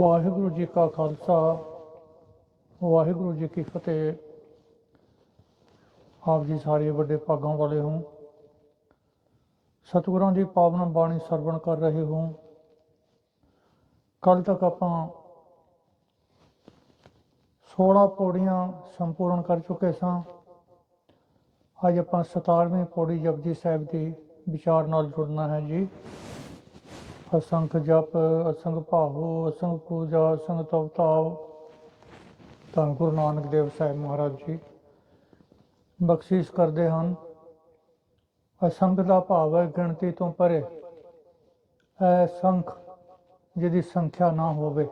ਵਾਹਿਗੁਰੂ ਜੀ ਕਾ ਖਾਲਸਾ, ਵਾਹਿਗੁਰੂ ਜੀ ਕੀ ਫਤਿਹ। ਆਪ ਜੀ ਸਾਰੇ ਵੱਡੇ ਭਾਗਾਂ ਵਾਲੇ ਹੋ, ਸਤਿਗੁਰਾਂ ਦੀ ਪਾਵਨ ਬਾਣੀ ਸਰਵਣ ਕਰ ਰਹੇ ਹੋ। ਕੱਲ ਤੱਕ ਆਪਾਂ 16 ਪੌੜੀਆਂ ਸੰਪੂਰਨ ਕਰ ਚੁੱਕੇ ਸਾਂ। ਅੱਜ ਆਪਾਂ 17ਵੀਂ ਪੌੜੀ ਜਪਜੀ ਸਾਹਿਬ ਦੀ ਵਿਚਾਰ ਨਾਲ ਜੁੜਨਾ ਹੈ ਜੀ। ਅਸੰਖ ਜਪ, ਅਸੰਖ ਭਾਵੋ, ਅਸੰਖ ਪੂਜਾ, ਅਸੰਖ ਤਵਤਾਵ ਧੰਨ ਗੁਰੂ ਨਾਨਕ ਦੇਵ ਸਾਹਿਬ ਮਹਾਰਾਜ ਜੀ। ਬਖਸ਼ਿਸ਼ ਕਰਦੇ ਹਨ। ਅਸੰਖ ਦਾ ਭਾਵ ਹੈ ਗਿਣਤੀ ਤੋਂ ਪਰੇ। ਐ ਸੰਖ ਜਿਹਦੀ ਸੰਖਿਆ ਨਾ ਹੋਵੇ।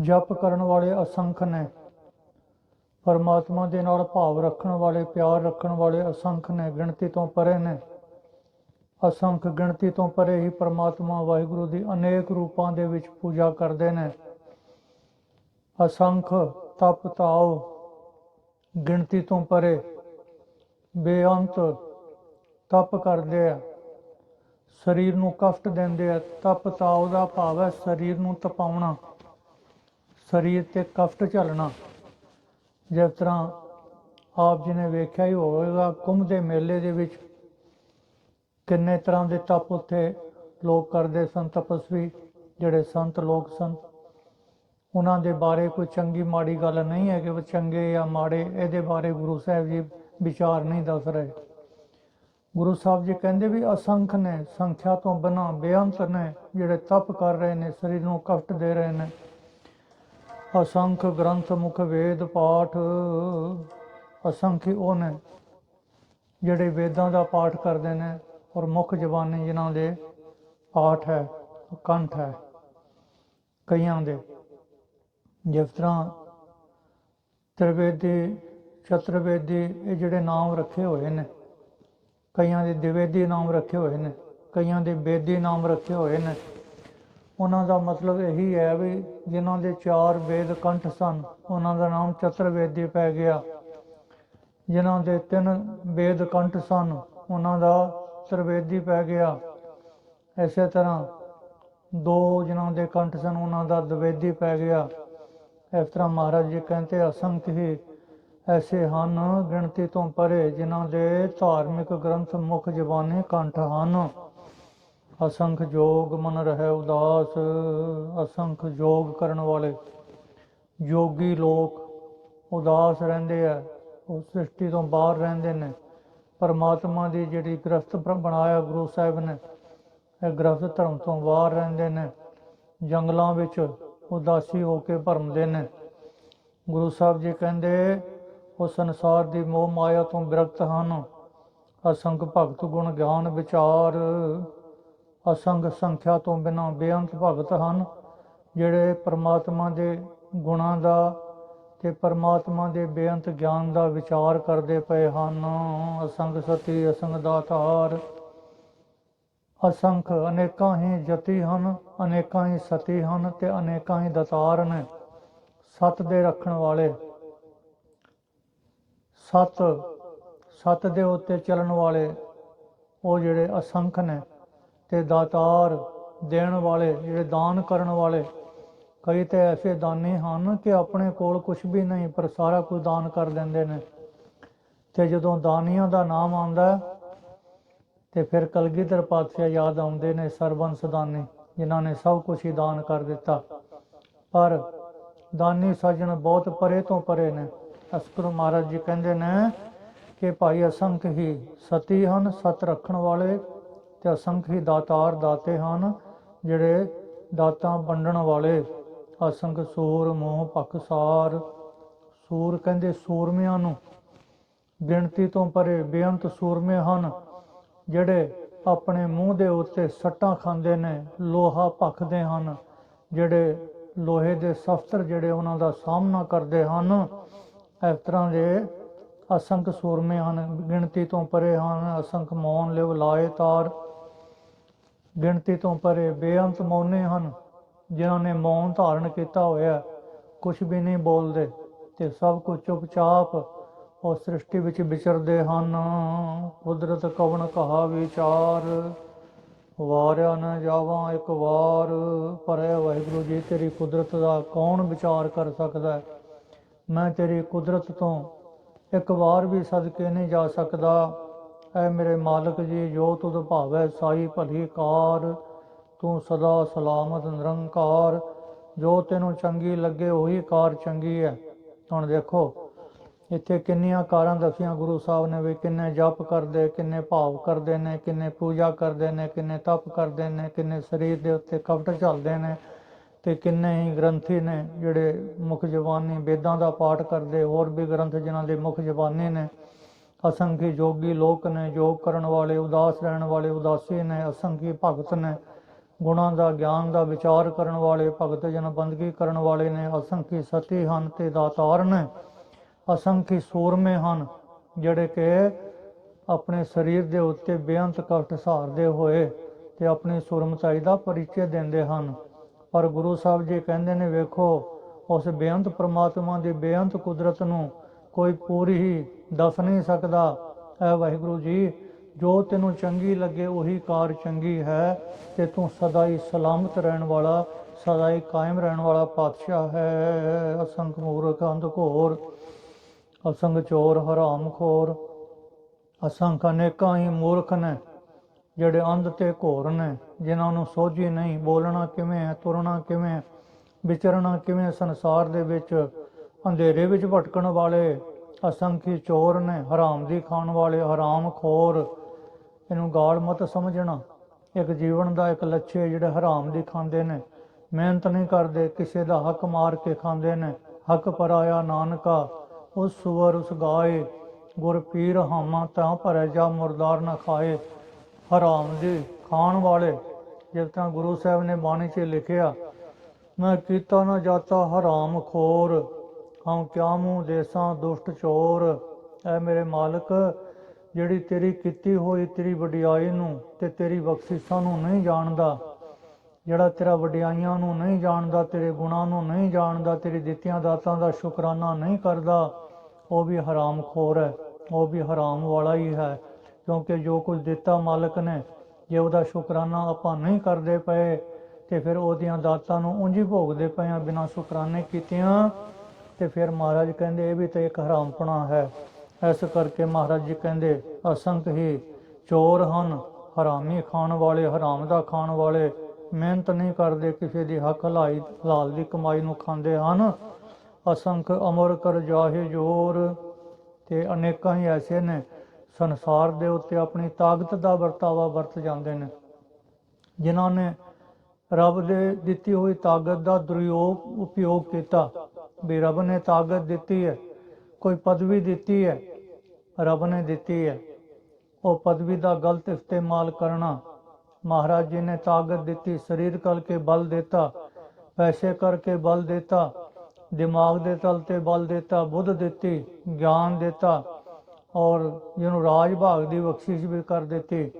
ਜਪ ਕਰਨ ਵਾਲੇ ਅਸੰਖ ਨੇ, ਪਰਮਾਤਮਾ ਦੇ ਨਾਲ ਭਾਵ ਰੱਖਣ ਵਾਲੇ, ਪਿਆਰ ਰੱਖਣ ਵਾਲੇ ਅਸੰਖ ਨੇ ਗਿਣਤੀ ਤੋਂ ਪਰੇ ਨੇ। ਅਸੰਖ ਗਿਣਤੀ ਤੋਂ ਪਰੇ ਹੀ ਪਰਮਾਤਮਾ ਵਾਹਿਗੁਰੂ ਦੀ ਅਨੇਕ ਰੂਪਾਂ ਦੇ ਵਿੱਚ ਪੂਜਾ ਕਰਦੇ ਨੇ। ਅਸੰਖ ਤਪ ਤਾਉ ਗਿਣਤੀ ਤੋਂ ਪਰੇ ਬੇਅੰਤ ਤਪ ਕਰਦੇ ਆ। ਸਰੀਰ ਨੂੰ ਕਫਟ ਦਿੰਦੇ ਆ। ਤਪ ਤਾਉ ਦਾ ਭਾਵ ਹੈ ਸਰੀਰ ਨੂੰ ਤਪਾਉਣਾ, ਸਰੀਰ ਤੇ ਕਸ਼ਟ ਝੱਲਣਾ। ਜਿਸ ਤਰ੍ਹਾਂ ਆਪ ਜੀ ਨੇ ਵੇਖਿਆ ਹੀ ਹੋਵੇਗਾ, ਕੁੰਭ ਦੇ ਮੇਲੇ ਦੇ ਵਿੱਚ ਕਿੰਨੇ ਤਰ੍ਹਾਂ ਦੇ ਤਪ ਉੱਥੇ ਲੋਕ ਕਰਦੇ ਸਨ, ਤਪਸਵੀ ਜਿਹੜੇ ਸੰਤ ਲੋਕ ਸਨ? ਉਹਨਾਂ ਦੇ ਬਾਰੇ ਕੋਈ ਚੰਗੀ ਮਾੜੀ ਗੱਲ ਨਹੀਂ ਹੈ ਕਿ ਉਹ ਚੰਗੇ ਜਾਂ ਮਾੜੇ, ਇਹਦੇ ਬਾਰੇ ਗੁਰੂ ਸਾਹਿਬ ਜੀ ਵਿਚਾਰ ਨਹੀਂ ਦੱਸ ਰਹੇ। ਗੁਰੂ ਸਾਹਿਬ ਜੀ ਕਹਿੰਦੇ ਵੀ ਅਸੰਖ ਨੇ, ਸੰਖਿਆ ਤੋਂ ਬਿਨਾਂ ਬੇਅੰਤ ਨੇ, ਜਿਹੜੇ ਤਪ ਕਰ ਰਹੇ ਨੇ, ਸਰੀਰ ਨੂੰ ਕਸ਼ਟ ਦੇ ਰਹੇ ਨੇ। ਅਸੰਖ ਗ੍ਰੰਥ ਮੁਖ ਵੇਦ ਪਾਠ, ਅਸੰਖੀ ਉਹ ਨੇ ਜਿਹੜੇ ਵੇਦਾਂ ਦਾ ਪਾਠ ਕਰਦੇ ਨੇ। ਔਰ ਮੁੱਖ ਜ਼ਬਾਨੀ ਜਿਨ੍ਹਾਂ ਦੇ ਪਾਠ ਹੈ, ਕੰਠ ਹੈ, ਕਈਆਂ ਦੇ। ਜਿਸ ਤਰ੍ਹਾਂ ਤ੍ਰਿਵੇਦੀ, ਚਤੁਰਵੇਦੀ ਇਹ ਜਿਹੜੇ ਨਾਮ ਰੱਖੇ ਹੋਏ ਨੇ, ਕਈਆਂ ਦੇ ਦਿਵੇਦੀ ਨਾਮ ਰੱਖੇ ਹੋਏ ਨੇ, ਕਈਆਂ ਦੇ ਬੇਦੀ ਨਾਮ ਰੱਖੇ ਹੋਏ ਨੇ, ਉਹਨਾਂ ਦਾ ਮਤਲਬ ਇਹੀ ਹੈ ਵੀ ਜਿਨ੍ਹਾਂ ਦੇ ਚਾਰ ਵੇਦ ਕੰਠ ਸਨ, ਉਹਨਾਂ ਦਾ ਨਾਮ ਚਤੁਰਵੇਦੀ ਪੈ ਗਿਆ। ਜਿਨ੍ਹਾਂ ਦੇ ਤਿੰਨ ਵੇਦ ਕੰਠ ਸਨ, ਉਹਨਾਂ ਦਾ ਤ੍ਰਿਵੇਦੀ ਪੈ ਗਿਆ ਇਸੇ ਤਰ੍ਹਾਂ ਦੋ ਜਿਨ੍ਹਾਂ ਦੇ ਕੰਠ ਸਨ ਉਹਨਾਂ ਦਾ ਦਵੇਦੀ ਪੈ ਗਿਆ ਇਸ ਤਰ੍ਹਾਂ ਮਹਾਰਾਜ ਜੀ ਕਹਿੰਦੇ ਅਸੰਖ ਹੀ ਐਸੇ ਹਨ ਗਿਣਤੀ ਤੋਂ ਪਰੇ ਜਿਨ੍ਹਾਂ ਦੇ ਧਾਰਮਿਕ ਗ੍ਰੰਥ ਮੁੱਖ ਜ਼ਬਾਨੀ ਕੰਠ ਹਨ ਅਸੰਖ ਜੋਗ ਮਨ ਰਹੇ ਉਦਾਸ ਅਸੰਖ ਜੋਗ ਕਰਨ ਵਾਲੇ ਯੋਗੀ ਲੋਕ ਉਦਾਸ ਰਹਿੰਦੇ ਆ ਉਹ ਸ੍ਰਿਸ਼ਟੀ ਤੋਂ ਬਾਹਰ ਰਹਿੰਦੇ ਨੇ ਪਰਮਾਤਮਾ ਦੀ ਜਿਹੜੀ ਗ੍ਰਸਥ ਬ- ਬਣਾਇਆ ਗੁਰੂ ਸਾਹਿਬ ਨੇ, ਇਹ ਗ੍ਰਸਥ ਧਰਮ ਤੋਂ ਬਾਹਰ ਰਹਿੰਦੇ ਨੇ, ਜੰਗਲਾਂ ਵਿੱਚ ਉਦਾਸੀ ਹੋ ਕੇ ਭਰਮਦੇ ਨੇ। ਗੁਰੂ ਸਾਹਿਬ ਜੀ ਕਹਿੰਦੇ, ਉਹ ਸੰਸਾਰ ਦੀ ਮੋਹ ਮਾਇਆ ਤੋਂ ਵਿਰਕਤ ਹਨ। ਅਸੰਗ ਭਗਤ ਗੁਣ ਗਿਆਨ ਵਿਚਾਰ, ਅਸੰਗ ਸੰਖਿਆ ਤੋਂ ਬਿਨਾਂ ਬੇਅੰਤ ਭਗਤ ਹਨ, ਜਿਹੜੇ ਪਰਮਾਤਮਾ ਦੇ ਗੁਣਾਂ ਦਾ ਤੇ ਪਰਮਾਤਮਾ ਦੇ ਬੇਅੰਤ ਗਿਆਨ ਦਾ ਵਿਚਾਰ ਕਰਦੇ ਪਏ ਹਨ। ਅਸੰਗ ਸਤੀ, ਅਸੰਗ ਦਾਤਾਰ, ਅਸੰਖ ਅਨੇਕਾਂ ਹੀ ਜਤੀ ਹਨ, ਅਨੇਕਾਂ ਹੀ ਸਤੀ ਹਨ ਤੇ ਅਨੇਕਾਂ ਹੀ ਦਾਤਾਰ ਨੇ। ਸਤ ਦੇ ਰੱਖਣ ਵਾਲੇ, ਸਤ ਸਤ ਦੇ ਉੱਤੇ ਚੱਲਣ ਵਾਲੇ ਉਹ ਜਿਹੜੇ ਅਸੰਖ ਨੇ ਤੇ ਦਾਤਾਰ ਦੇਣ ਵਾਲੇ, ਜਿਹੜੇ ਦਾਨ ਕਰਨ ਵਾਲੇ ਕਈ ਤੇ ਐਸੇ ਦਾਨੀ ਹਨ ਕਿ ਆਪਣੇ ਕੋਲ ਕੁਝ ਵੀ ਨਹੀਂ ਪਰ ਸਾਰਾ ਕੁਝ ਦਾਨ ਕਰ ਦਿੰਦੇ ਨੇ। ਤੇ ਜਦੋਂ ਦਾਨੀਆਂ ਦਾ ਨਾਮ ਆਉਂਦਾ ਹੈ, ਤੇ ਫਿਰ ਕਲਗੀਧਰ ਪਾਤਸ਼ਾਹ ਯਾਦ ਆਉਂਦੇ ਨੇ ਸਰਬੰਸ ਦਾਨੀ ਜਿਨ੍ਹਾਂ ਨੇ ਸਭ ਕੁਝ ਹੀ ਦਾਨ ਕਰ ਦਿੱਤਾ। ਪਰ ਦਾਨੀ ਸੱਜਣ ਬਹੁਤ ਪਰੇ ਤੋਂ ਪਰੇ ਨੇ। ਅਸਕਰੂ ਮਹਾਰਾਜ ਜੀ ਕਹਿੰਦੇ ਨੇ ਕਿ ਭਾਈ ਅਸੰਖ ਹੀ ਸਤੀ ਹਨ ਸਤ ਰੱਖਣ ਵਾਲੇ ਤੇ ਅਸੰਖ ਹੀ ਦਾਤਾਰ ਦਾਤੇ ਹਨ ਜਿਹੜੇ ਦਾਤਾਂ ਵੰਡਣ ਵਾਲੇ। ਅਸੰਖ ਸੂਰ ਮੋਹ ਪਖਸਾਰ ਸੂਰ। ਕਹਿੰਦੇ ਸੂਰਮਿਆਂ ਨੂੰ, ਗਿਣਤੀ ਤੋਂ ਪਰੇ ਬੇਅੰਤ ਸੂਰਮੇ ਹਨ, ਜਿਹੜੇ ਆਪਣੇ ਮੂੰਹ ਦੇ ਉੱਤੇ ਸੱਟਾਂ ਖਾਂਦੇ ਨੇ, ਲੋਹਾ ਭਖਦੇ ਹਨ, ਜਿਹੜੇ ਲੋਹੇ ਦੇ ਸਫਤਰ ਜਿਹੜੇ ਉਹਨਾਂ ਦਾ ਸਾਹਮਣਾ ਕਰਦੇ ਹਨ। ਇਸ ਤਰ੍ਹਾਂ ਦੇ ਅਸੰਖ ਸੂਰਮੇ ਹਨ, ਗਿਣਤੀ ਤੋਂ ਪਰੇ ਹਨ ਅਸੰਖ ਮੌਨ ਲਿਵ ਲਾਏ ਤਾਰ। ਗਿਣਤੀ ਤੋਂ ਪਰੇ ਬੇਅੰਤ ਮੌਨੇ ਹਨ ਜਿਨ੍ਹਾਂ ਨੇ ਮੌਨ ਧਾਰਨ ਕੀਤਾ ਹੋਇਆ ਕੁਝ ਵੀ ਨਹੀਂ ਬੋਲਦੇ ਤੇ ਸਭ ਕੁਝ ਚੁੱਪਚਾਪ ਉਹ ਸ੍ਰਿਸ਼ਟੀ ਵਿੱਚ ਵਿਚਰਦੇ ਹਨ। ਕੁਦਰਤ ਕਵਣ ਕਹਾ ਵਿਚਾਰ? ਵਾਰਿਆ ਨ ਜਾਵਾਂ ਇੱਕ ਵਾਰ। ਪਰ ਪਰੇ ਵਾਹਿਗੁਰੂ ਜੀ, ਤੇਰੀ ਕੁਦਰਤ ਦਾ ਕੌਣ ਵਿਚਾਰ ਕਰ ਸਕਦਾ ਹੈ? ਮੈਂ ਤੇਰੀ ਕੁਦਰਤ ਤੋਂ ਇੱਕ ਵਾਰ ਵੀ ਸਦਕੇ ਨਹੀਂ ਜਾ ਸਕਦਾ। ਐ ਮੇਰੇ ਮਾਲਕ ਜੀ, ਜੋ ਤੁਧ ਭਾਵੈ ਸਾਈ ਭਲੀ ਕਾਰ। ਤੂੰ ਸਦਾ ਸਲਾਮਤ ਨਿਰੰਕਾਰ, ਜੋ ਤੈਨੂੰ ਚੰਗੀ ਲੱਗੇ ਉਹੀ ਕਾਰ ਚੰਗੀ ਹੈ। ਹੁਣ ਦੇਖੋ, ਇੱਥੇ ਕਿੰਨੀਆਂ ਕਾਰਾਂ ਦੱਸੀਆਂ ਗੁਰੂ ਸਾਹਿਬ ਨੇ ਵੀ ਕਿੰਨੇ ਜਪ ਕਰਦੇ, ਕਿੰਨੇ ਭਾਵ ਕਰਦੇ ਨੇ, ਕਿੰਨੇ ਪੂਜਾ ਕਰਦੇ ਨੇ, ਕਿੰਨੇ ਤਪ ਕਰਦੇ ਨੇ, ਕਿੰਨੇ ਸਰੀਰ ਦੇ ਉੱਤੇ ਕਵਟ ਚੱਲਦੇ ਨੇ ਤੇ ਕਿੰਨੇ ਹੀ ਗ੍ਰੰਥੀ ਨੇ ਜਿਹੜੇ ਮੁਖ ਜ਼ਬਾਨੀ ਵੇਦਾਂ ਦਾ ਪਾਠ ਕਰਦੇ, ਹੋਰ ਵੀ ਗ੍ਰੰਥ ਜਿਨ੍ਹਾਂ ਦੇ ਮੁਖ ਜ਼ਬਾਨੀ ਨੇ। ਅਸੰਖੀ ਜੋਗੀ ਲੋਕ ਨੇ ਯੋਗ ਕਰਨ ਵਾਲੇ, ਉਦਾਸ ਰਹਿਣ ਵਾਲੇ, ਉਦਾਸੀ ਨੇ, ਅਸੰਖੀ ਭਗਤ ਨੇ। ਗੁਣਾਂ ਦਾ ਗਿਆਨ ਦਾ ਵਿਚਾਰ ਕਰਨ ਵਾਲੇ, ਭਗਤ ਜਨ ਬੰਦਗੀ ਕਰਨ ਵਾਲੇ ਨੇ ਅਸੰਖੀ ਸਤੀ ਹਨ ਤੇ ਦਾਤਾਰ ਨੇ ਅਸੰਖੀ ਸੂਰਮੇ ਹਨ, ਜਿਹੜੇ ਕਿ ਆਪਣੇ ਸਰੀਰ ਦੇ ਉੱਤੇ ਬੇਅੰਤ ਕਸ਼ਟ ਸਹਾਰਦੇ ਹੋਏ ਤੇ ਆਪਣੀ ਸੂਰਮਤਾਈ ਦਾ ਪਰਿਚੈ ਦਿੰਦੇ ਹਨ। ਪਰ ਗੁਰੂ ਸਾਹਿਬ ਜੀ ਕਹਿੰਦੇ ਨੇ, ਵੇਖੋ, ਉਸ ਬੇਅੰਤ ਪ੍ਰਮਾਤਮਾ ਦੀ ਬੇਅੰਤ ਕੁਦਰਤ ਨੂੰ ਕੋਈ ਪੂਰੀ ਹੀ ਦੱਸ ਨਹੀਂ ਸਕਦਾ। ਐ ਵਾਹਿਗੁਰੂ ਜੀ ਜੋ ਤੈਨੂੰ ਚੰਗੀ ਲੱਗੇ ਉਹੀ ਕਾਰ ਚੰਗੀ ਹੈ ਤੇ ਤੂੰ ਸਦਾ ਹੀ ਸਲਾਮਤ ਰਹਿਣ ਵਾਲਾ ਸਦਾ ਹੀ ਕਾਇਮ ਰਹਿਣ ਵਾਲਾ ਪਾਤਸ਼ਾਹ ਹੈ। ਅਸੰਖ ਮੂਰਖ ਅੰਧਕੋਰ ਅਸੰਗ ਚੋਰ ਹਰਾਮਖੋਰ ਅਸੰਖ ਅਨੇਕਾਂ ਹੀ ਮੂਰਖ ਨੇ ਜਿਹੜੇ ਅੰਧ ਤੇ ਘੋਰ ਨੇ ਜਿਨ੍ਹਾਂ ਨੂੰ ਸੋਝੀ ਨਹੀਂ ਬੋਲਣਾ ਕਿਵੇਂ ਹੈ ਤੁਰਨਾ ਕਿਵੇਂ ਹੈ, ਵਿਚਰਨਾ ਕਿਵੇਂ ਸੰਸਾਰ ਦੇ ਵਿੱਚ ਅੰਧੇਰੇ ਵਿੱਚ ਭਟਕਣ ਵਾਲੇ ਅਸੰਖੀ ਚੋਰ ਨੇ ਹਰਾਮ ਦੀ ਖਾਣ ਵਾਲੇ ਹਰਾਮ ਖੋਰ ਇਹਨੂੰ ਗਾਲ ਮਤ ਸਮਝਣਾ। ਇੱਕ ਜੀਵਨ ਦਾ ਇੱਕ ਲੱਛੇ ਜਿਹੜੇ ਹਰਾਮ ਦੀ ਖਾਂਦੇ ਨੇ। ਮਿਹਨਤ ਨਹੀਂ ਕਰਦੇ, ਕਿਸੇ ਦਾ ਹੱਕ ਮਾਰ ਕੇ ਖਾਂਦੇ ਨੇ। ਹੱਕ ਪਰਾਇਆ ਨਾਨਕਾ, ਉਸ ਸੁਵਰ ਉਸ ਗਾਏ। ਗੁਰ ਪੀਰ ਹਾਮਾ ਤਾਂ ਭਰੇ ਜਾ ਮੁਰਦਾਰ ਨਾ ਖਾਏ। ਹਰਾਮ ਦੀ ਖਾਣ ਵਾਲੇ, ਜਿਸ ਤਰ੍ਹਾਂ ਗੁਰੂ ਸਾਹਿਬ ਨੇ ਬਾਣੀ 'ਚ ਲਿਖਿਆ, ਮੈਂ ਕੀਤਾ ਨਾ ਜਾਤਾ ਹਰਾਮ ਖੋਰ, ਹਉ ਕਿਆ ਮੂੰ ਦੇਸਾਂ ਦੁਸ਼ਟ ਚੋਰ। ਐ ਮੇਰੇ ਮਾਲਕ ਜਿਹੜੀ ਤੇਰੀ ਕੀਤੀ ਹੋਈ ਤੇਰੀ ਵਡਿਆਈ ਨੂੰ ਤੇ ਤੇਰੀ ਬਖਸ਼ਿਸ਼ਾਂ ਨੂੰ ਨਹੀਂ ਜਾਣਦਾ, ਜਿਹੜਾ ਤੇਰਾ ਵਡਿਆਈਆਂ ਨੂੰ ਨਹੀਂ ਜਾਣਦਾ, ਤੇਰੇ ਗੁਣਾਂ ਨੂੰ ਨਹੀਂ ਜਾਣਦਾ, ਤੇਰੀ ਦਿੱਤੀਆਂ ਦਾਤਾਂ ਦਾ ਸ਼ੁਕਰਾਨਾ ਨਹੀਂ ਕਰਦਾ, ਉਹ ਵੀ ਹਰਾਮਖੋਰ ਹੈ, ਉਹ ਵੀ ਹਰਾਮ ਵਾਲਾ ਹੀ ਹੈ, ਕਿਉਂਕਿ ਜੋ ਕੁਝ ਦਿੱਤਾ ਮਾਲਕ ਨੇ, ਜੇ ਉਹਦਾ ਸ਼ੁਕਰਾਨਾ ਆਪਾਂ ਨਹੀਂ ਕਰਦੇ ਪਏ, ਤੇ ਫਿਰ ਉਹਦੀਆਂ ਦਾਤਾਂ ਨੂੰ ਉਂਝ ਹੀ ਭੋਗਦੇ ਪਏ ਆ ਬਿਨਾਂ ਸ਼ੁਕਰਾਨੇ ਕੀਤਿਆਂ, ਤੇ ਫਿਰ ਮਹਾਰਾਜ ਕਹਿੰਦੇ ਇਹ ਵੀ ਤਾਂ ਇੱਕ ਹਰਾਮਪਣਾ ਹੈ। ਇਸ ਕਰਕੇ ਮਹਾਰਾਜ ਜੀ ਕਹਿੰਦੇ ਅਸੰਖ ਹੀ ਚੋਰ ਹਨ, ਹਰਾਮੀ ਖਾਣ ਵਾਲੇ, ਹਰਾਮ ਦਾ ਖਾਣ ਵਾਲੇ, ਮਿਹਨਤ ਨਹੀਂ ਕਰਦੇ, ਕਿਸੇ ਦੀ ਹੱਕ ਹਲਾਈ ਹਲਾਲ ਦੀ ਕਮਾਈ ਨੂੰ ਖਾਂਦੇ ਹਨ। ਅਸੰਖ ਅਮਰ ਕਰ ਜਾਹੇ ਜੋਰ, ਤੇ ਅਨੇਕਾਂ ਹੀ ਐਸੇ ਨੇ, ਸੰਸਾਰ ਦੇ ਉੱਤੇ ਆਪਣੀ ਤਾਕਤ ਦਾ ਵਰਤਾਵਾ ਵਰਤ ਜਾਂਦੇ ਨੇ। ਜਿਨ੍ਹਾਂ ਨੇ ਰੱਬ ਦੇ ਦਿੱਤੀ ਹੋਈ ਤਾਕਤ ਦਾ ਦੁਰਯੋਗ ਉਪਯੋਗ ਕੀਤਾ। ਵੀ ਰੱਬ ਨੇ ਤਾਕਤ ਦਿੱਤੀ ਹੈ, ਕੋਈ ਪਦਵੀ ਦਿੱਤੀ ਹੈ ਰੱਬ ਨੇ ਦਿੱਤੀ ਹੈ। ਉਹ ਪਦਵੀ ਦਾ ਗਲਤ ਇਸਤੇਮਾਲ ਕਰਨਾ, ਮਹਾਰਾਜ ਜੀ ਨੇ ਤਾਕਤ ਦਿੱਤੀ, ਸਰੀਰ ਕਰਕੇ ਬਲ ਦਿੱਤਾ, ਪੈਸੇ ਕਰਕੇ ਬਲ ਦਿੱਤਾ, ਦਿਮਾਗ ਦੇ ਤਲ ਤੇ ਬਲ ਦਿੱਤਾ, ਬੁੱਧ ਦਿੱਤੀ, ਗਿਆਨ ਦਿੱਤਾ ਔਰ ਜਿਹਨੂੰ ਰਾਜ ਭਾਗ ਦੀ ਬਖਸ਼ਿਸ਼ ਵੀ ਕਰ ਦਿੱਤੀ।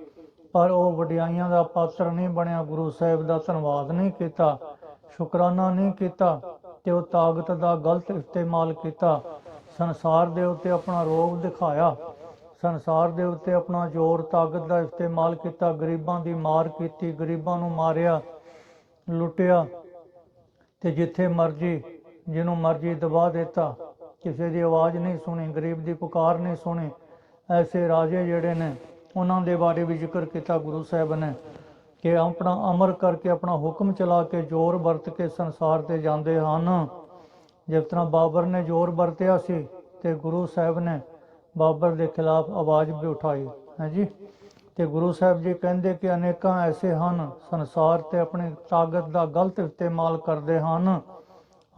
ਪਰ ਉਹ ਵਡਿਆਈਆਂ ਦਾ ਪਾਤਰ ਨਹੀਂ ਬਣਿਆ, ਗੁਰੂ ਸਾਹਿਬ ਦਾ ਧੰਨਵਾਦ ਨਹੀਂ ਕੀਤਾ, ਸ਼ੁਕਰਾਨਾ ਨਹੀਂ ਕੀਤਾ ਤੇ ਉਹ ਤਾਕਤ ਦਾ ਗਲਤ ਇਸਤੇਮਾਲ ਕੀਤਾ। ਸੰਸਾਰ ਦੇ ਉੱਤੇ ਆਪਣਾ ਰੋਗ ਦਿਖਾਇਆ। ਸੰਸਾਰ ਦੇ ਉੱਤੇ ਆਪਣਾ ਜ਼ੋਰ, ਤਾਕਤ ਦਾ ਇਸਤੇਮਾਲ ਕੀਤਾ, ਗਰੀਬਾਂ ਦੀ ਮਾਰ ਕੀਤੀ, ਗਰੀਬਾਂ ਨੂੰ ਮਾਰਿਆ, ਲੁੱਟਿਆ ਤੇ ਜਿੱਥੇ ਮਰਜ਼ੀ, ਜਿਹਨੂੰ ਮਰਜ਼ੀ ਦਬਾ ਦਿੱਤਾ। ਕਿਸੇ ਦੀ ਆਵਾਜ਼ ਨਹੀਂ ਸੁਣੀ, ਗਰੀਬ ਦੀ ਪੁਕਾਰ ਨਹੀਂ ਸੁਣੀ। ਐਸੇ ਰਾਜੇ ਜਿਹੜੇ ਨੇ, ਉਹਨਾਂ ਦੇ ਬਾਰੇ ਵੀ ਜ਼ਿਕਰ ਕੀਤਾ ਗੁਰੂ ਸਾਹਿਬ ਨੇ ਕਿ ਆਪਣਾ ਅਮਰ ਕਰਕੇ, ਆਪਣਾ ਹੁਕਮ ਚਲਾ ਕੇ ਜ਼ੋਰ ਵਰਤ ਕੇ ਸੰਸਾਰ ਤੇ ਜਾਂਦੇ ਹਨ। ਜਿਸ ਤਰ੍ਹਾਂ ਬਾਬਰ ਨੇ ਜ਼ੋਰ ਵਰਤਿਆ ਸੀ ਤੇ ਗੁਰੂ ਸਾਹਿਬ ਨੇ ਬਾਬਰ ਦੇ ਖਿਲਾਫ ਆਵਾਜ਼ ਵੀ ਉਠਾਈ, ਹੈ ਜੀ? ਤੇ ਗੁਰੂ ਸਾਹਿਬ ਜੀ ਕਹਿੰਦੇ ਕਿ ਅਨੇਕਾਂ ਐਸੇ ਹਨ, ਸੰਸਾਰ ਤੇ ਆਪਣੀ ਤਾਕਤ ਦਾ ਗਲਤ ਇਸਤੇਮਾਲ ਕਰਦੇ ਹਨ।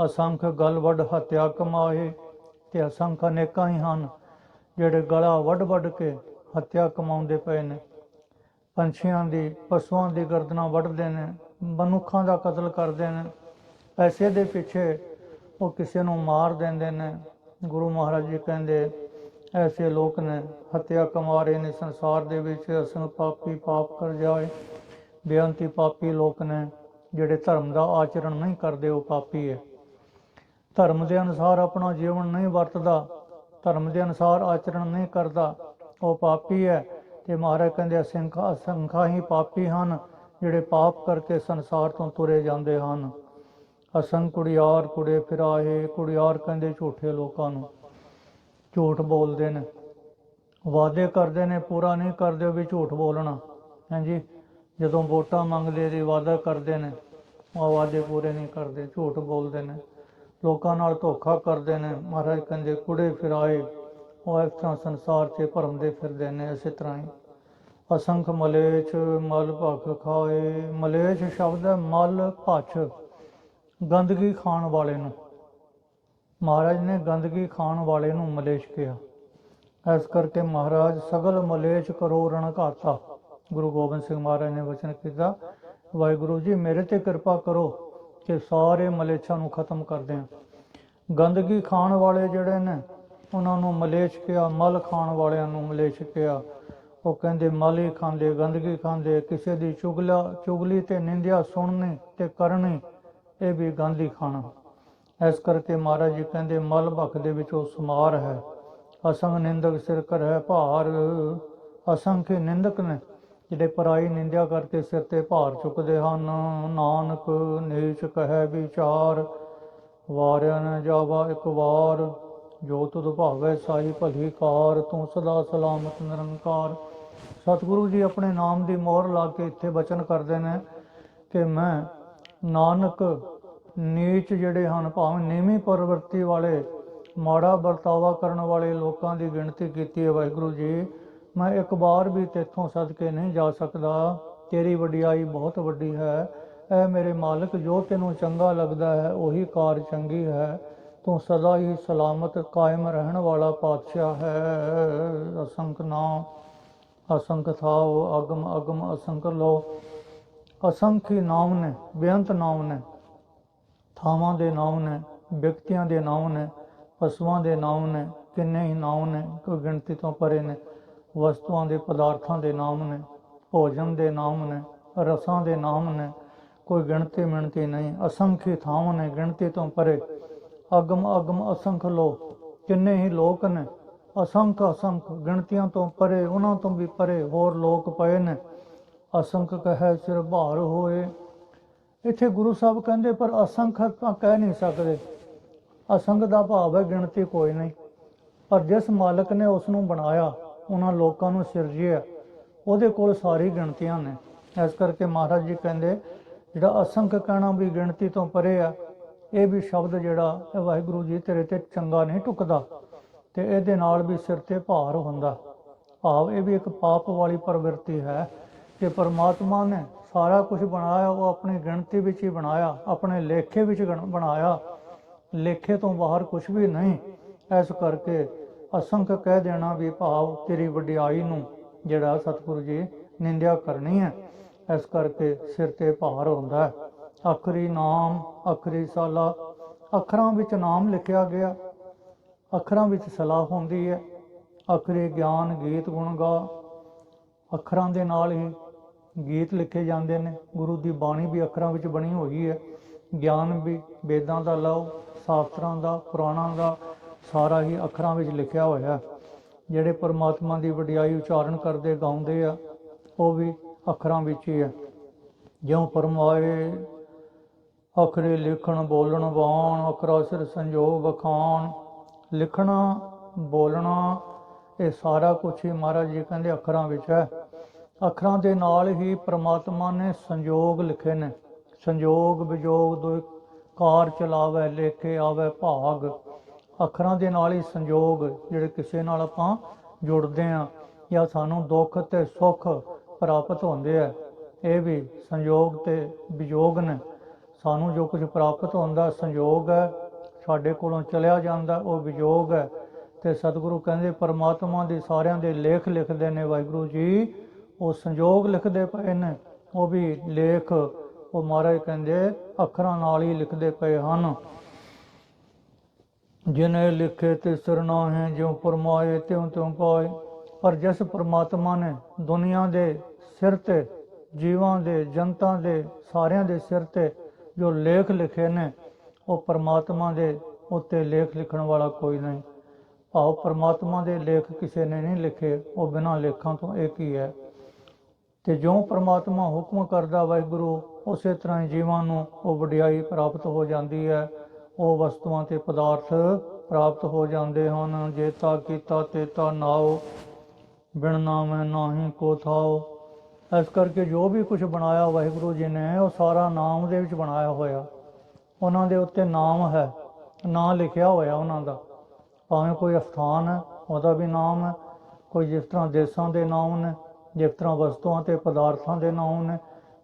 ਅਸੰਖ ਗਲ ਵੱਡ ਹੱਤਿਆ ਕਮਾਏ ਤੇ ਅਸੰਖ ਅਨੇਕਾਂ ਹੀ ਹਨ, ਜਿਹੜੇ ਗਲਾ ਵੱਡ ਵੱਡ ਕੇ ਹੱਤਿਆ ਕਮਾਉਂਦੇ ਪਏ ਨੇ। ਪੰਛੀਆਂ ਦੀ, ਪਸ਼ੂਆਂ ਦੀ ਗਰਦਨਾਂ ਵੱਢਦੇ ਨੇ, ਮਨੁੱਖਾਂ ਦਾ ਕਤਲ ਕਰਦੇ ਨੇ। ਐਸੇ ਦੇ ਪਿੱਛੇ ਉਹ ਕਿਸੇ ਨੂੰ ਮਾਰ ਦਿੰਦੇ ਨੇ। ਗੁਰੂ ਮਹਾਰਾਜ ਜੀ ਕਹਿੰਦੇ, ਐਸੇ ਲੋਕ ਨੇ, ਹੱਤਿਆ ਕਮਾ ਰਹੇ ਨੇ ਸੰਸਾਰ ਦੇ ਵਿੱਚ ਅਸੰਗ ਪਾਪੀ ਪਾਪ ਕਰ ਜਾਏ। ਬੇਅੰਤੀ ਪਾਪੀ ਲੋਕ ਨੇ, ਜਿਹੜੇ ਧਰਮ ਦਾ ਆਚਰਣ ਨਹੀਂ ਕਰਦੇ, ਉਹ ਪਾਪੀ ਹੈ ਧਰਮ ਦੇ ਅਨੁਸਾਰ ਆਪਣਾ ਜੀਵਨ ਨਹੀਂ ਵਰਤਦਾ, ਧਰਮ ਦੇ ਅਨੁਸਾਰ ਆਚਰਣ ਨਹੀਂ ਕਰਦਾ, ਉਹ ਪਾਪੀ ਹੈ ਤੇ ਮਹਾਰਾਜ ਕਹਿੰਦੇ, ਅਸੰਖਾ ਅਸੰਖਾ ਹੀ ਪਾਪੀ ਹਨ, ਜਿਹੜੇ ਪਾਪ ਕਰਕੇ ਸੰਸਾਰ ਤੋਂ ਤੁਰੇ ਜਾਂਦੇ ਹਨ। ਅਸੰਗ ਕੁੜਿਆਰ ਕੁੜੇ ਫਿਰਾਏ ਕੁੜਿਆਰ ਕਹਿੰਦੇ ਝੂਠੇ ਲੋਕਾਂ ਨੂੰ। ਝੂਠ ਬੋਲਦੇ ਨੇ। ਵਾਅਦੇ ਕਰਦੇ ਨੇ, ਪੂਰਾ ਨਹੀਂ ਕਰਦੇ ਉਹ ਵੀ ਝੂਠ ਬੋਲਣਾ। ਹਾਂਜੀ, ਜਦੋਂ ਵੋਟਾਂ ਮੰਗਦੇ ਨੇ ਵਾਅਦਾ ਕਰਦੇ ਨੇ, ਉਹ ਵਾਅਦੇ ਪੂਰੇ ਨਹੀਂ ਕਰਦੇ, ਝੂਠ ਬੋਲਦੇ ਨੇ। ਲੋਕਾਂ ਨਾਲ ਧੋਖਾ ਕਰਦੇ ਨੇ। ਮਹਾਰਾਜ ਕਹਿੰਦੇ, ਕੁੜੇ ਫਿਰਾਏ ਉਹ ਇਸ ਤਰ੍ਹਾਂ ਸੰਸਾਰ 'ਚ ਭਰਮਦੇ ਫਿਰਦੇ ਨੇ, ਇਸੇ ਤਰ੍ਹਾਂ ਹੀ। ਅਸੰਖ ਮਲੇਛ ਮਲ ਭਖ ਖਾਏ, ਮਲੇਛ ਸ਼ਬਦ ਹੈ ਮਲ ਭਛ। ਗੰਦਗੀ ਖਾਣ ਵਾਲੇ ਨੂੰ। ਮਹਾਰਾਜ ਨੇ ਗੰਦਗੀ ਖਾਣ ਵਾਲੇ ਨੂੰ ਮਲੇਸ਼ ਕਿਹਾ। ਇਸ ਕਰਕੇ ਮਹਾਰਾਜ ਸਗਲ ਮਲੇਸ਼ ਕਰੋ ਰਣ ਘਾਤਾ। ਗੁਰੂ ਗੋਬਿੰਦ ਸਿੰਘ ਮਹਾਰਾਜ ਨੇ ਵਚਨ ਕੀਤਾ, ਵਾਹਿਗੁਰੂ ਜੀ, ਮੇਰੇ ਤੇ ਕਿਰਪਾ ਕਰੋ ਕਿ ਸਾਰੇ ਮਲੇਛਾਂ ਨੂੰ ਖਤਮ ਕਰ ਦਿਆਂ ਗੰਦਗੀ ਖਾਣ ਵਾਲੇ ਜਿਹੜੇ ਨੇ, ਉਹਨਾਂ ਨੂੰ ਮਲੇਸ਼ ਕਿਹਾ, ਮਲ ਖਾਣ ਵਾਲਿਆਂ ਨੂੰ ਮਲੇਛ ਕਿਹਾ। ਉਹ ਕਹਿੰਦੇ, ਮਲ ਹੀ ਖਾਂਦੇ, ਗੰਦਗੀ ਖਾਂਦੇ, ਕਿਸੇ ਦੀ ਚੁਗਲਾ, ਚੁਗਲੀ ਤੇ ਨਿੰਦਿਆ ਸੁਣਨੀ ਤੇ ਕਰਨੀ ਇਹ ਵੀ ਗਾਂਧੀ ਖਾਣਾ ਇਸ ਕਰਕੇ ਮਹਾਰਾਜ ਜੀ ਕਹਿੰਦੇ, ਮਲ ਭਖ ਦੇ ਵਿੱਚ ਉਹ ਸਮਾਰ ਹੈ। ਅਸੰਗ ਨਿੰਦਕ ਸਿਰ ਕਰ ਹੈ ਭਾਰ। ਅਸੰਖ ਨਿੰਦਕ ਨੇ ਜਿਹੜੇ ਪਰਾਈ ਨਿੰਦਿਆ ਕਰਕੇ ਸਿਰ ਤੇ ਭਾਰ ਚੁੱਕਦੇ ਹਨ। ਨਾਨਕ ਨੀਚ ਕਹੈ ਵਿਚਾਰ, ਵਾਰਿਆ ਨ ਜਾਵਾ ਇੱਕ ਵਾਰ। ਜੋ ਤੁਧ ਭਾਵੈ ਸਾਈ ਭਲੀ ਕਾਰ, ਤੂੰ ਸਦਾ ਸਲਾਮਤ ਨਿਰੰਕਾਰ। ਸਤਿਗੁਰੂ ਜੀ ਆਪਣੇ ਨਾਮ ਦੀ ਮੋਹਰ ਲਾ ਕੇ ਇੱਥੇ ਬਚਨ ਕਰਦੇ ਨੇ ਕਿ ਮੈਂ ਨਾਨਕ ਨੀਚ ਜਿਹੜੇ ਹਨ, ਭਾਵੇਂ ਨੀਵੀਂ ਪਰਵਰਤੀ ਵਾਲੇ, ਮਾੜਾ ਵਰਤਾਵਾ ਕਰਨ ਵਾਲੇ ਲੋਕਾਂ ਦੀ ਗਿਣਤੀ ਕੀਤੀ ਹੈ ਵਾਹਿਗੁਰੂ ਜੀ। ਮੈਂ ਇੱਕ ਵਾਰ ਵੀ ਤੇਥੋਂ ਸਦਕੇ ਨਹੀਂ ਜਾ ਸਕਦਾ। ਤੇਰੀ ਵਡਿਆਈ ਬਹੁਤ ਵੱਡੀ ਹੈ। ਐ ਮੇਰੇ ਮਾਲਕ, ਜੋ ਤੈਨੂੰ ਚੰਗਾ ਲੱਗਦਾ ਹੈ, ਉਹੀ ਕਾਰ ਚੰਗੀ ਹੈ। ਤੂੰ ਸਦਾ ਹੀ ਸਲਾਮਤ, ਕਾਇਮ ਰਹਿਣ ਵਾਲਾ ਪਾਤਸ਼ਾਹ ਹੈ। ਅਸੰਖ ਨਾਮ ਅਸੰਖ ਥਾਓ, ਅਗਮ ਅਗਮ ਅਸੰਖ ਲੋ ਅਸੰਖੀ ਨਾਮ ਨੇ, ਬੇਅੰਤ ਨਾਮ ਨੇ। ਥਾਵਾਂ ਦੇ ਨਾਮ ਨੇ, ਵਿਅਕਤੀਆਂ ਦੇ ਨਾਮ ਨੇ, ਪਸ਼ੂਆਂ ਦੇ ਨਾਮ ਨੇ ਕਿੰਨੇ ਹੀ ਨਾਮ ਨੇ ਕੋਈ ਗਿਣਤੀ ਤੋਂ ਪਰੇ ਨੇ। ਵਸਤੂਆਂ ਦੇ ਪਦਾਰਥਾਂ ਦੇ ਨਾਮ ਨੇ, ਭੋਜਨ ਦੇ ਨਾਮ ਨੇ, ਰਸਾਂ ਦੇ ਨਾਮ ਨੇ, ਕੋਈ ਗਿਣਤੀ ਮਿਣਤੀ ਨਹੀਂ। ਅਸੰਖੀ ਥਾਵਾਂ ਨੇ, ਗਿਣਤੀ ਤੋਂ ਪਰੇ। ਅਗਮ ਅਗਮ ਅਸੰਖ ਲੋਕ ਕਿੰਨੇ ਹੀ ਲੋਕ ਨੇ। ਅਸੰਖ ਅਸੰਖ, ਗਿਣਤੀਆਂ ਤੋਂ ਪਰੇ, ਉਹਨਾਂ ਤੋਂ ਵੀ ਪਰੇ ਹੋਰ ਲੋਕ ਪਏ ਨੇ। ਅਸੰਖ ਕਹੈ ਸਿਰ ਭਾਰ ਹੋਏ ਇੱਥੇ ਗੁਰੂ ਸਾਹਿਬ ਕਹਿੰਦੇ, ਪਰ ਅਸੰਖ ਤਾਂ ਕਹਿ ਨਹੀਂ ਸਕਦੇ। ਅਸੰਖ ਦਾ ਭਾਵ ਹੈ, ਗਿਣਤੀ ਕੋਈ ਨਹੀਂ। ਪਰ ਜਿਸ ਮਾਲਕ ਨੇ ਉਸ ਨੂੰ ਬਣਾਇਆ, ਉਹਨਾਂ ਲੋਕਾਂ ਨੂੰ ਸਿਰਜਿਆ ਉਹਦੇ ਕੋਲ ਸਾਰੀ ਗਿਣਤੀਆਂ ਨੇ। ਇਸ ਕਰਕੇ ਮਹਾਰਾਜ ਜੀ ਕਹਿੰਦੇ, ਜਿਹੜਾ ਅਸੰਖ ਕਹਿਣਾ ਵੀ ਗਿਣਤੀ ਤੋਂ ਪਰੇ ਆ ਇਹ ਵੀ ਸ਼ਬਦ ਜਿਹੜਾ ਇਹ ਵਾਹਿਗੁਰੂ ਜੀ ਤੇਰੇ ਤੇ ਚੰਗਾ ਨਹੀਂ ਟੁਕਦਾ ਤੇ ਇਹਦੇ ਨਾਲ ਵੀ ਸਿਰ ਤੇ ਭਾਰ ਹੁੰਦਾ। ਭਾਵ ਇਹ ਵੀ ਇੱਕ ਪਾਪ ਵਾਲੀ ਪ੍ਰਵਿਰਤੀ ਹੈ ਕਿ ਪਰਮਾਤਮਾ ਨੇ ਸਾਰਾ ਕੁਝ ਬਣਾਇਆ, ਉਹ ਆਪਣੀ ਗਿਣਤੀ ਵਿੱਚ ਹੀ ਬਣਾਇਆ, ਆਪਣੇ ਲੇਖੇ ਵਿੱਚ ਗਣ- ਬਣਾਇਆ। ਲੇਖੇ ਤੋਂ ਬਾਹਰ ਕੁਝ ਵੀ ਨਹੀਂ। ਇਸ ਕਰਕੇ ਅਸੰਖ ਕਹਿ ਦੇਣਾ ਵੀ ਭਾਵ ਤੇਰੀ ਵਡਿਆਈ ਨੂੰ ਜਿਹੜਾ ਸਤਿਗੁਰੂ ਜੀ ਨਿੰਦਿਆ ਕਰਨੀ ਹੈ, ਇਸ ਕਰਕੇ ਸਿਰ ਤੇ ਭਾਰ ਹੁੰਦਾ ਹੈ। ਆਖਰੀ ਨਾਮ ਆਖਰੀ ਸਾਲਾ, ਅੱਖਰਾਂ ਵਿੱਚ ਨਾਮ ਲਿਖਿਆ ਗਿਆ। ਅੱਖਰਾਂ ਵਿੱਚ ਸਲਾਹ ਹੁੰਦੀ ਹੈ ਆਖਰੀ ਗਿਆਨ ਗੀਤ ਗੁਣ ਗਾ। ਅੱਖਰਾਂ ਦੇ ਨਾਲ ਹੀ ਗੀਤ ਲਿਖੇ ਜਾਂਦੇ ਨੇ। ਗੁਰੂ ਦੀ ਬਾਣੀ ਵੀ ਅੱਖਰਾਂ ਵਿੱਚ ਬਣੀ ਹੋਈ ਹੈ। ਗਿਆਨ ਵੀ ਵੇਦਾਂ ਦਾ ਲਓ, ਸ਼ਾਸਤਰਾਂ ਦਾ, ਪੁਰਾਣਾਂ ਦਾ ਸਾਰਾ ਹੀ ਅੱਖਰਾਂ ਵਿੱਚ ਲਿਖਿਆ ਹੋਇਆ ਜਿਹੜੇ ਪਰਮਾਤਮਾ ਦੀ ਵਡਿਆਈ ਉਚਾਰਨ ਕਰਦੇ, ਗਾਉਂਦੇ ਆ, ਉਹ ਵੀ ਅੱਖਰਾਂ ਵਿੱਚ ਹੀ ਹੈ। ਜਿਉਂ ਫਰਮਾਏ ਅਖਰੇ ਲਿਖਣ, ਬੋਲਣ ਬਾਣ ਅਖਰਾ ਸਿਰ ਸੰਜੋਗ ਬਖਾਨ ਲਿਖਣਾ, ਬੋਲਣਾ, ਇਹ ਸਾਰਾ ਕੁਝ ਹੀ ਮਹਾਰਾਜ ਜੀ ਕਹਿੰਦੇ ਅੱਖਰਾਂ ਵਿੱਚ ਹੈ। ਅੱਖਰਾਂ ਦੇ ਨਾਲ ਹੀ ਪ੍ਰਮਾਤਮਾ ਨੇ ਸੰਯੋਗ ਲਿਖੇ ਨੇ। ਸੰਯੋਗ ਵਿਯੋਗ ਦੋ ਕਾਰ ਚਲਾਵੇ, ਲੇਖੇ ਆਵੇ ਭਾਗ। ਅੱਖਰਾਂ ਦੇ ਨਾਲ ਹੀ ਸੰਯੋਗ ਜਿਹੜੇ ਕਿਸੇ ਨਾਲ ਆਪਾਂ ਜੁੜਦੇ ਆ ਜਾਂ ਸਾਨੂੰ ਦੁੱਖ ਤੇ ਸੁੱਖ ਪ੍ਰਾਪਤ ਹੁੰਦੇ ਆ, ਇਹ ਵੀ ਸੰਯੋਗ ਤੇ ਵਿਯੋਗ ਨੇ। ਸਾਨੂੰ ਜੋ ਕੁਝ ਪ੍ਰਾਪਤ ਹੁੰਦਾ ਸੰਯੋਗ ਹੈ, ਸਾਡੇ ਕੋਲੋਂ ਚਲਿਆ ਜਾਂਦਾ, ਉਹ ਵਿਯੋਗ ਹੈ। ਤੇ ਸਤਿਗੁਰੂ ਕਹਿੰਦੇ, ਪਰਮਾਤਮਾ ਦੇ ਸਾਰਿਆਂ ਦੇ ਲੇਖ ਲਿਖਦੇ ਨੇ ਵਾਹਿਗੁਰੂ ਜੀ ਉਹ ਸੰਯੋਗ ਲਿਖਦੇ ਪਏ ਨੇ, ਉਹ ਵੀ ਲੇਖ, ਉਹ ਮਹਾਰਾਜ ਕਹਿੰਦੇ ਅੱਖਰਾਂ ਨਾਲ ਹੀ ਲਿਖਦੇ ਪਏ ਹਨ। ਜਿਨੇ ਲਿਖੇ ਤੇ ਸਰਨਾ ਹੈ ਜਿਉ ਫਰਮਾਏ ਤਿਉ ਤਿਉ ਪਾਏ। ਪਰ ਜਿਸ ਪ੍ਰਮਾਤਮਾ ਨੇ ਦੁਨੀਆ ਦੇ ਸਿਰ ਤੇ, ਜੀਵਾਂ ਦੇ, ਜਨਤਾ ਦੇ, ਸਾਰਿਆਂ ਦੇ ਸਿਰ ਤੇ ਜੋ ਲੇਖ ਲਿਖੇ ਨੇ, ਉਹ ਪ੍ਰਮਾਤਮਾ ਦੇ ਉੱਤੇ ਲੇਖ ਲਿਖਣ ਵਾਲਾ ਕੋਈ ਨਹੀਂ। ਭਾਵ ਪ੍ਰਮਾਤਮਾ ਦੇ ਲੇਖ ਕਿਸੇ ਨੇ ਨਹੀਂ ਲਿਖੇ, ਉਹ ਬਿਨਾਂ ਲੇਖਾਂ ਤੋਂ ਇੱਕ ਹੀ ਹੈ। ਤੇ ਜਿਉਂ ਪ੍ਰਮਾਤਮਾ ਹੁਕਮ ਕਰਦਾ ਵਾਹਿਗੁਰੂ, ਉਸੇ ਤਰ੍ਹਾਂ ਹੀ ਜੀਵਾਂ ਨੂੰ ਉਹ ਵਡਿਆਈ ਪ੍ਰਾਪਤ ਹੋ ਜਾਂਦੀ ਹੈ। ਉਹ ਵਸਤੂਆਂ ਤੇ ਪਦਾਰਥ ਪ੍ਰਾਪਤ ਹੋ ਜਾਂਦੇ ਹਨ। ਜੇਤਾ ਕੀਤਾ ਤੇਤਾ ਨਾਉ ਬਿਨ ਨਾਮੈ ਨਾਹੀ ਕੋ ਥਾਉ ਇਸ ਕਰਕੇ ਜੋ ਵੀ ਕੁਝ ਬਣਾਇਆ ਵਾਹਿਗੁਰੂ ਜੀ ਨੇ, ਉਹ ਸਾਰਾ ਨਾਮ ਦੇ ਵਿੱਚ ਬਣਾਇਆ ਹੋਇਆ। ਉਹਨਾਂ ਦੇ ਉੱਤੇ ਨਾਮ ਹੈ, ਨਾਂ ਲਿਖਿਆ ਹੋਇਆ ਉਹਨਾਂ ਦਾ। ਭਾਵੇਂ ਕੋਈ ਅਸਥਾਨ ਹੈ, ਉਹਦਾ ਵੀ ਨਾਮ ਹੈ। ਕੋਈ ਜਿਸ ਤਰ੍ਹਾਂ ਦੇਸ਼ਾਂ ਦੇ ਨਾਮ ਨੇ ਜਿਸ ਤਰ੍ਹਾਂ ਵਸਤੂਆਂ ਤੇ ਪਦਾਰਥਾਂ ਦੇ ਨਾਮ ਨੇ,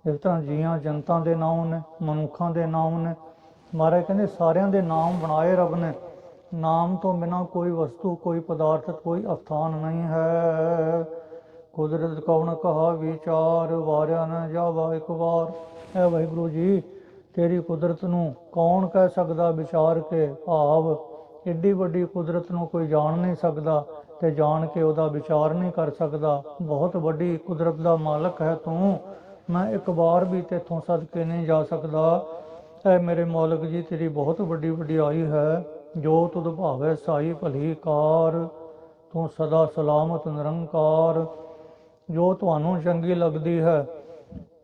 ਜਿਸ ਤਰ੍ਹਾਂ ਜੀਆਂ ਜਨਤਾਂ ਦੇ ਨਾਮ ਨੇ, ਮਨੁੱਖਾਂ ਦੇ ਨਾਮ ਨੇ। ਮਹਾਰਾਜ ਕਹਿੰਦੇ, ਸਾਰਿਆਂ ਦੇ ਨਾਮ ਬਣਾਏ ਰੱਬ ਨੇ। ਨਾਮ ਤੋਂ ਬਿਨਾ ਕੋਈ ਵਸਤੂ, ਕੋਈ ਪਦਾਰਥ, ਕੋਈ ਅਸਥਾਨ ਨਹੀਂ ਹੈ। ਕੁਦਰਤ ਕੌਣ ਕਹਾ ਵਿਚਾਰ, ਵਾਰਿਆ ਨ ਜਾਵਾ ਇੱਕ ਵਾਰ। ਐ ਵਾਹਿਗੁਰੂ ਜੀ, ਤੇਰੀ ਕੁਦਰਤ ਨੂੰ ਕੌਣ ਕਹਿ ਸਕਦਾ ਵਿਚਾਰ ਕੇ ਭਾਵ? ਏਡੀ ਵੱਡੀ ਕੁਦਰਤ ਨੂੰ ਕੋਈ ਜਾਣ ਨਹੀਂ ਸਕਦਾ। ਤੇ ਜਾਣ ਕੇ ਉਹਦਾ ਵਿਚਾਰ ਨਹੀਂ ਕਰ ਸਕਦਾ। ਬਹੁਤ ਵੱਡੀ ਕੁਦਰਤ ਦਾ ਮਾਲਕ ਹੈ ਤੂੰ। ਮੈਂ ਇੱਕ ਵਾਰ ਵੀ ਤੇਥੋਂ ਸਦਕੇ ਨਹੀਂ ਜਾ ਸਕਦਾ। ਐ ਮੇਰੇ ਮਾਲਕ ਜੀ, ਤੇਰੀ ਬਹੁਤ ਵੱਡੀ ਵਡਿਆਈ ਹੈ। ਜੋ ਤੁਧ ਭਾਵੈ ਸਾਈ ਭਲੀ ਕਾਰ, ਤੂੰ ਸਦਾ ਸਲਾਮਤ ਨਿਰੰਕਾਰ। ਜੋ ਤੁਹਾਨੂੰ ਚੰਗੀ ਲੱਗਦੀ ਹੈ,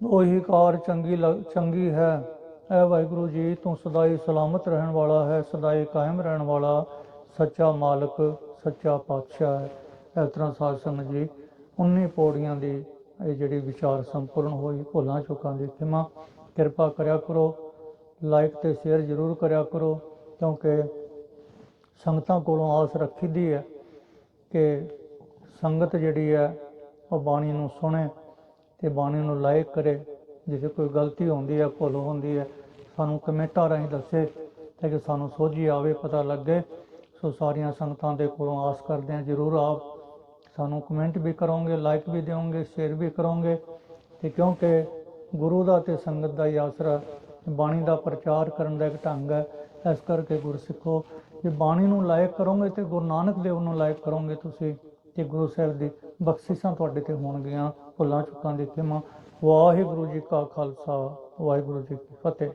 ਉਹੀ ਕਾਰ ਚੰਗੀ ਲੱਗ- ਚੰਗੀ ਹੈ। ਐ ਵਾਹਿਗੁਰੂ ਜੀ, ਤੂੰ ਸਦਾਈ ਸਲਾਮਤ ਰਹਿਣ ਵਾਲਾ ਹੈ ਸਦਾਈ ਕਾਇਮ ਰਹਿਣ ਵਾਲਾ। ਸੱਚਾ ਮਾਲਕ, ਸੱਚਾ ਪਾਤਸ਼ਾਹ ਹੈ। ਇਸ ਤਰ੍ਹਾਂ ਸਾਧ ਸੰਗਤ ਜੀ 19 ਪੌੜੀਆਂ ਦੀ ਇਹ ਜਿਹੜੀ ਵਿਚਾਰ ਸੰਪੂਰਨ ਹੋਈ, ਭੁੱਲਾਂ ਚੁੱਕਾਂ ਦੀ ਖਿਮਾ ਕਿਰਪਾ ਕਰਿਆ ਕਰੋ। ਲਾਈਕ ਤੇ ਸ਼ੇਅਰ ਜ਼ਰੂਰ ਕਰਿਆ ਕਰੋ, ਕਿਉਂਕਿ ਸੰਗਤਾਂ ਕੋਲੋਂ ਆਸ ਰੱਖੀਦੀ ਹੈ ਕਿ ਸੰਗਤ ਜਿਹੜੀ ਹੈ, ਉਹ ਬਾਣੀ ਨੂੰ ਸੁਣੇ ਤੇ ਬਾਣੀ ਨੂੰ ਲਾਇਕ ਕਰੇ। ਜੇ ਕੋਈ ਗਲਤੀ ਹੁੰਦੀ ਹੈ, ਭੁੱਲ ਹੁੰਦੀ ਹੈ, ਸਾਨੂੰ ਕਮੈਂਟਾਂ ਰਾਹੀਂ ਦੱਸੇ, ਤਾਂ ਕਿ ਸਾਨੂੰ ਸੋਝੀ ਆਵੇ, ਪਤਾ ਲੱਗੇ। ਸੋ ਸਾਰੀਆਂ ਸੰਗਤਾਂ ਦੇ ਕੋਲੋਂ ਆਸ ਕਰਦੇ ਹਾਂ ਜਰੂਰ ਆਪ ਸਾਨੂੰ ਕਮੈਂਟ ਵੀ ਕਰੋਗੇ ਲਾਈਕ ਵੀ ਦਿਓਗੇ ਸ਼ੇਅਰ ਵੀ ਕਰੋਗੇ ਤੇ ਕਿਉਂਕਿ ਗੁਰੂ ਦਾ ਤੇ ਸੰਗਤ ਦਾ ਹੀ ਆਸਰਾ ਬਾਣੀ ਦਾ ਪ੍ਰਚਾਰ ਕਰਨ ਦਾ ਇੱਕ ਢੰਗ ਹੈ, ਇਸ ਕਰਕੇ ਗੁਰਸਿੱਖੋ, ਜੇ ਬਾਣੀ ਨੂੰ ਲਾਇਕ ਕਰੋਗੇ ਤੇ ਗੁਰੂ ਨਾਨਕ ਦੇਵ ਨੂੰ ਲਾਇਕ ਕਰੋਗੇ ਤੁਸੀਂ ਤੇ ਗੁਰੂ ਸਾਹਿਬ ਦੀ ਬਖਸ਼ਿਸ਼ਾਂ ਤੁਹਾਡੇ ਤੇ ਹੋਣਗੀਆਂ, ਭੁੱਲਾਂ ਚੁੱਕਾਂ ਦੀ ਖਿਮਾ। ਵਾਹਿਗੁਰੂ ਜੀ ਕਾ ਖਾਲਸਾ, ਵਾਹਿਗੁਰੂ ਜੀ ਕੀ ਫਤਿਹ।